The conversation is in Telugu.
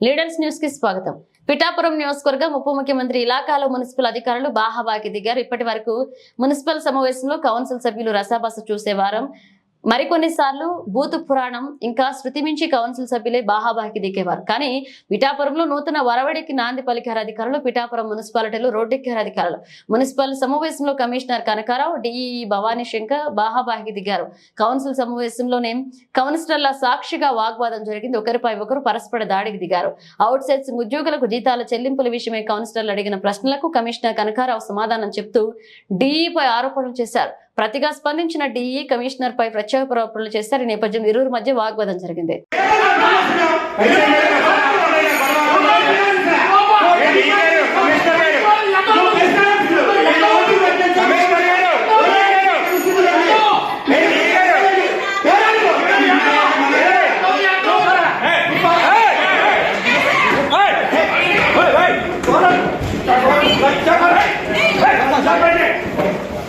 లీడర్స్ న్యూస్కి స్వాగతం. పిఠాపురం నియోజకవర్గం ఉప ముఖ్యమంత్రి ఇలాకాలో మున్సిపల్ అధికారులు బాహాబాకి దిగారు. ఇప్పటి వరకు మున్సిపల్ సమావేశంలో కౌన్సిల్ సభ్యులు రసాబస చూసే వారం మరికొన్నిసార్లు సార్లు పురాణం ఇంకా శృతి మించి కౌన్సిల్ సభ్యులే బాహాబాహికి దిగేవారు. కానీ పిఠాపురంలో నూతన వరవడికి నాంది పలికారు అధికారులు పిఠాపురం మున్సిపాలిటీలో రోడ్డెక్కారు అధికారులు. మున్సిపల్ సమావేశంలో కమిషనర్ కనకారావు డిఈ భవానీ శంకర్ బాహాబాహికి దిగారు. కౌన్సిల్ సమావేశంలోనే కౌన్సిలర్ల సాక్షిగా వాగ్వాదం జరిగింది. ఒకరిపై ఒకరు పరస్పర దాడికి దిగారు. అవుట్ సైడ్స్ ఉద్యోగులకు జీతాల చెల్లింపుల విషయమై కౌన్సిలర్లు అడిగిన ప్రశ్నలకు కమిషనర్ కనకారావు సమాధానం చెప్తూ డిఈపై ఆరోపణలు చేశారు. ప్రతిగా స్పందించిన డిఈ కమిషనర్ పై ప్రత్యేక ఆరోపణలు చేశారు. ఈ నేపథ్యంలో ఇరువురు మధ్య వాగ్వాదం జరిగింది.